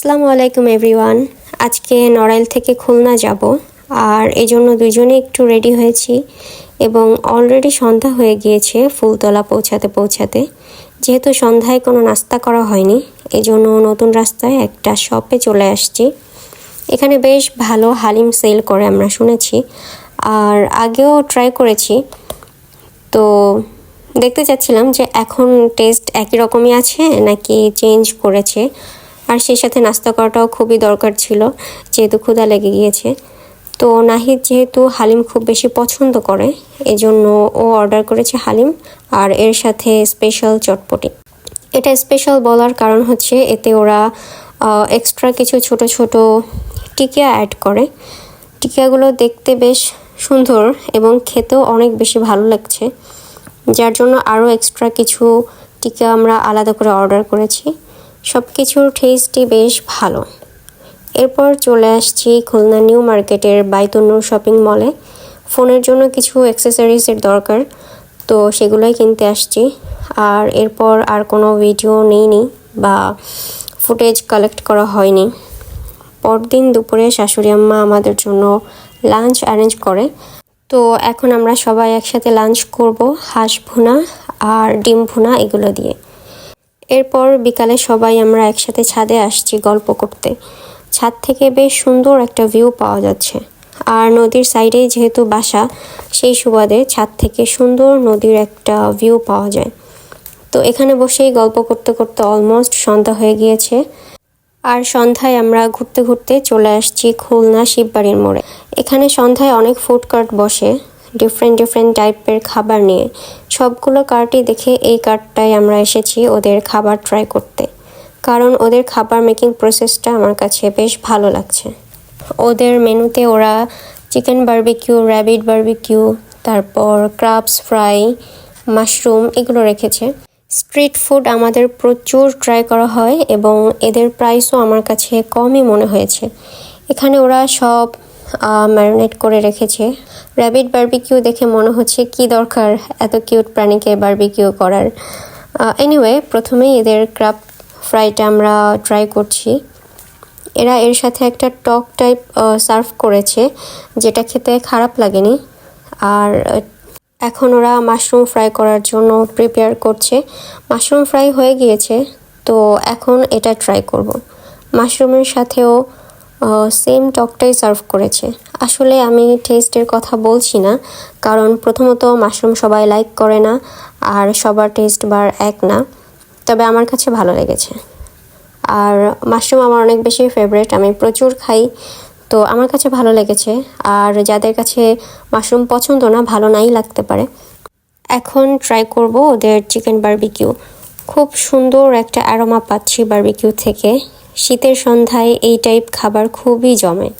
আসসালামু আলাইকুম, এভরিওয়ান। আজকে নড়াইল থেকে খুলনা যাব, আর এই জন্য দুজনে একটু রেডি হয়েছি এবং অলরেডি সন্ধ্যা হয়ে গিয়েছে ফুলতলা পৌঁছাতে পৌঁছাতে। যেহেতু সন্ধ্যায় কোনো নাস্তা করা হয়নি এই জন্য নতুন রাস্তায় একটা শপে চলে আসছি। এখানে বেশ ভালো হালিম সেল করে আমরা শুনেছি, আর আগেও ট্রাই করেছি। তো দেখতে চাচ্ছিলাম যে এখন টেস্ট একই রকমই আছে নাকি চেঞ্জ করেছে আর সেই সাথে নাস্তা করাটাও খুবই দরকার ছিল, যেহেতু ক্ষুধা লেগে গিয়েছে। তো নাহিদ যেহেতু হালিম খুব বেশি পছন্দ করে, এজন্য ও অর্ডার করেছে হালিম আর এর সাথে স্পেশাল চটপটি। এটা স্পেশাল বলার কারণ হচ্ছে এতে ওরা এক্সট্রা কিছু ছোট ছোট টিকিয়া অ্যাড করে। টিকিয়াগুলো দেখতে বেশ সুন্দর এবং খেতেও অনেক বেশি ভালো লাগছে। যার জন্য আরও এক্সট্রা কিছু টিকা আমরা আলাদা করে অর্ডার করেছি। সব কিছুর টেস্টই বেশ ভালো। এরপর চলে আসছি খুলনা নিউ মার্কেটের বাইতনুর শপিং মলে ফোনের জন্য কিছু অ্যাক্সেসরিজের দরকার, তো সেগুলোই কিনতে আসছি। আর এরপর আর কোনো ভিডিও নেইনি বা ফুটেজ কালেক্ট করা হয়নি। পরদিন দুপুরে শাশুড়ি আম্মা আমাদের জন্য লাঞ্চ অ্যারেঞ্জ করে। তো এখন আমরা সবাই একসাথে লাঞ্চ করব, হাঁস ভুনা আর ডিম ভুনা এগুলো দিয়ে। এরপর বিকালে সবাই আমরা একসাথে ছাদে আসছি গল্প করতে। ছাদ থেকে বেশ সুন্দর একটা ভিউ পাওয়া যাচ্ছে। আর নদীর সাইডেই যেহেতু বাসা, সেই সুবাদে ছাদ থেকে সুন্দর নদীর একটা ভিউ পাওয়া যায়। তো এখানে বসেই গল্প করতে করতে অলমোস্ট সন্ধ্যা হয়ে গিয়েছে। আর সন্ধ্যায় আমরা ঘুরতে ঘুরতে চলে আসছি খুলনা শিববাড়ির মোড়ে। এখানে সন্ধ্যায় অনেক ফুড কার্ট বসে। ডিফারেন্ট ডিফারেন্ট টাইপের খাবার নিয়ে। সবগুলো কার্টই দেখে এই কার্টটায় আমরা এসেছি ওদের খাবার ট্রাই করতে। কারণ ওদের খাবার মেকিং প্রসেসটা আমার কাছে বেশ ভালো লাগছে। ওদের মেনুতে ওরা চিকেন বার্বিকিউ র্যাবিট বার্বিকিউ তারপর ক্রাবস ফ্রাই মাশরুম এগুলো রেখেছে। স্ট্রিট ফুড আমাদের প্রচুর ট্রাই করা হয় এবং এদের প্রাইসও আমার কাছে কমই মনে হয়েছে। এখানে ওরা সব ম্যারিনেট করে রেখেছে। র্যাবিট বার্বিকিউ দেখে মনে হচ্ছে কি দরকার এত কিউট প্রাণীকে বার্বিকিউ করার। এনিওয়ে প্রথমেই এদের ক্রাপ ফ্রাইটা আমরা ট্রাই করছি। এরা এর সাথে একটা টক টাইপ সার্ভ করেছে, যেটা খেতে খারাপ লাগেনি। আর, এখন ওরা মাশরুম ফ্রাই করার জন্য প্রিপেয়ার করছে। মাশরুম ফ্রাই হয়ে গিয়েছে, তো এখন এটা ট্রাই করব। মাশরুমের সাথেও সেম টকটাই সার্ভ করেছে। আসলে আমি টেস্টের কথা বলছি না, কারণ প্রথমত মাশরুম সবাই লাইক করে না, আর সবার টেস্ট বার এক না। তবে আমার কাছে ভালো লেগেছে। আর মাশরুম আমার অনেক বেশি ফেভারেট আমি প্রচুর খাই, তো আমার কাছে ভালো লেগেছে। আর যাদের কাছে মাশরুম পছন্দ না, ভালো নাই লাগতে পারে। এখন ট্রাই করব ওদের চিকেন বার্বিকিউ খুব সুন্দর একটা অ্যারোমা পাচ্ছি বার্বিকিউ থেকে। শীতের সন্ধ্যায় এই টাইপ খাবার খুবই জমে।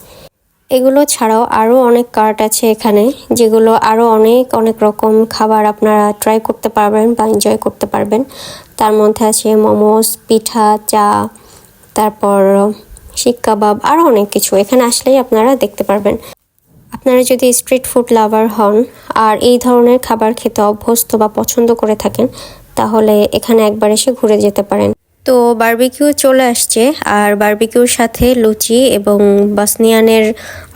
এগুলো ছাড়াও আরও অনেক কার্ট আছে এখানে, যেগুলো আরও অনেক অনেক রকম খাবার আপনারা ট্রাই করতে পারবেন বা এনজয় করতে পারবেন। তার মধ্যে আছে মোমোস পিঠা, চা, তারপর শিক কাবাব আরও অনেক কিছু। এখানে আসলেই আপনারা দেখতে পারবেন। আপনারা যদি স্ট্রিট ফুড লাভার হন আর এই ধরনের খাবার খেতে অভ্যস্ত বা পছন্দ করে থাকেন, তাহলে এখানে একবার এসে ঘুরে যেতে পারেন। তো বার্বিকিউ চলে আসছে, আর বার্বিকিউর সাথে লুচি এবং বাসনিয়ানের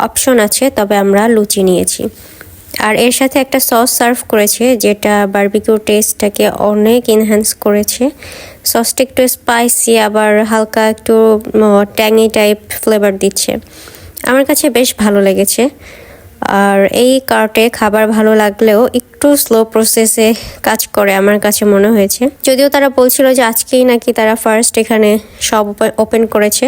অপশন আছে, তবে আমরা লুচি নিয়েছি। আর এর সাথে একটা সস সার্ভ করেছে, যেটা বার্বিকিউর টেস্টটাকে অনেক এনহ্যান্স করেছে। সসটা একটু স্পাইসি আবার হালকা একটু ট্যাঙি টাইপ ফ্লেভার দিচ্ছে। আমার কাছে বেশ ভালো লেগেছে। আর এই কার্টে খাবার ভালো লাগলেও একটু স্লো প্রসেসে কাজ করে আমার কাছে মনে হয়েছে। যদিও তারা বলছিল যে আজকেই নাকি তারা ফার্স্ট এখানে সব ওপেন করেছে।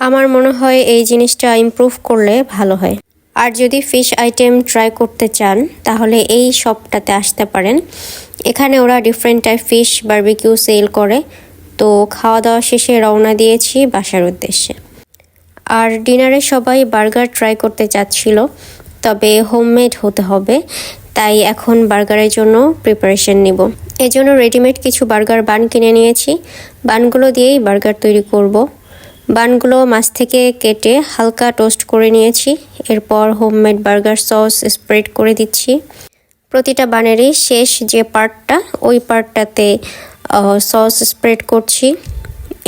আমার মনে হয় এই জিনিসটা ইমপ্রুভ করলে ভালো হয়। আর যদি ফিশ আইটেম ট্রাই করতে চান, তাহলে এই শপটাতে আসতে পারেন। এখানে ওরা different type fish barbecue sell করে। তো খাওয়া দাওয়া শেষে রওনা দিয়েছি বাসার উদ্দেশ্যে। আর ডিনারে সবাই বার্গার ট্রাই করতে চাচ্ছিল। তবে হোমমেড হতে হবে। তাই এখন বার্গারের জন্য প্রিপারেশন নিব। এজন্য রেডিমেড কিছু বার্গার বান কিনে নিয়েছি। বানগুলো দিয়েই বার্গার তৈরি করব। বানগুলো মাছ থেকে কেটে হালকা টোস্ট করে নিয়েছি। এরপর হোমমেড বার্গার সস স্প্রেড করে দিচ্ছি। প্রতিটা বানেরই শেষ যে পার্টটা ওই পার্টটাতে সস স্প্রেড করছি।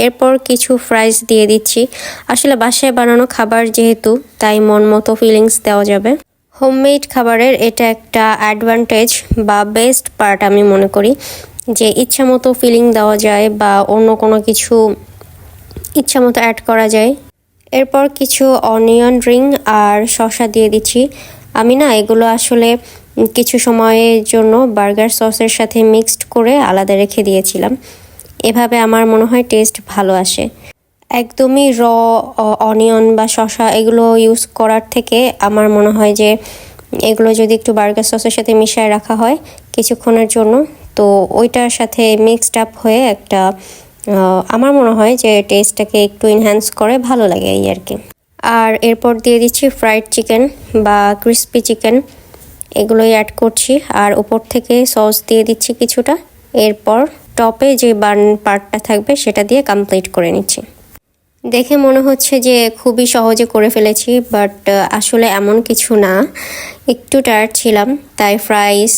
এরপর কিছু ফ্রাইস দিয়ে দিচ্ছি। আসলে বাসায় বানানো খাবার যেহেতু, তাই মন মতো ফিলিংস দেওয়া যাবে। হোমমেড খাবারের এটা একটা অ্যাডভান্টেজ বা বেস্ট পার্ট আমি মনে করি। যে ইচ্ছা মতো ফিলিং দেওয়া যায় বা অন্য কোনো কিছু ইচ্ছা মতো অ্যাড করা যায়। এরপর কিছু অনিয়ন রিং আর শসা দিয়ে দিচ্ছি। আমি না এগুলো আসলে কিছু সময়ের জন্য বার্গার সসের সাথে মিক্সড করে আলাদা রেখে দিয়েছিলাম। এভাবে আমার মনে হয় টেস্ট ভালো আসে। একদমই র অনিয়ন বা শসা এগুলো ইউজ করার থেকে আমার মনে হয় যে এগুলো যদি একটু বার্গার সসের সাথে মিশিয়ে রাখা হয় কিছুক্ষণের জন্য। তো ওইটার সাথে মিক্সড আপ হয়ে একটা আমার মনে হয় যে টেস্টটাকে একটু এনহ্যান্স করে ভালো লাগে এই আর কি। আর এরপর দিয়ে দিচ্ছি ফ্রাইড চিকেন বা ক্রিস্পি চিকেন এগুলোই অ্যাড করছি। আর উপর থেকে সস দিয়ে দিচ্ছি কিছুটা। এরপর টপে যে বার্ন পার্টটা থাকবে সেটা দিয়ে কমপ্লিট করে নিচ্ছি। দেখে মনে হচ্ছে যে খুবই সহজে করে ফেলেছি বাট আসলে এমন কিছু না। একটু টায়ার্ড ছিলাম, তাই ফ্রাইস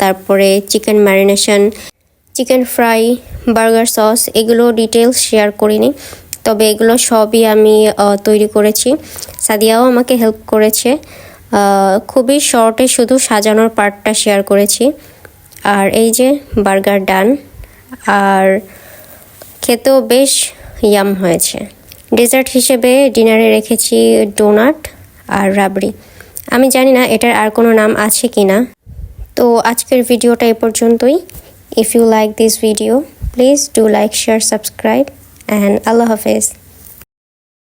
তারপরে chicken marination chicken fry burger sauce এগুলো ডিটেলস শেয়ার করিনি, তবে এগুলো সবই আমি তৈরি করেছি। সাদিয়াও আমাকে হেল্প করেছে খুবই শর্টে শুধু সাজানোর পার্টটা শেয়ার করেছি। আর এই যে বার্গার ডান আর খেতেও বেশ ইয়াম হয়েছে। ডেজার্ট হিসেবে ডিনারে রেখেছি ডোনাট আর রাবড়ি। আমি জানি না এটার আর কোনো নাম আছে কি না তো আজকের ভিডিওটা এ পর্যন্তই। If you like this video please do like share subscribe and আল্লাহ হাফেজ।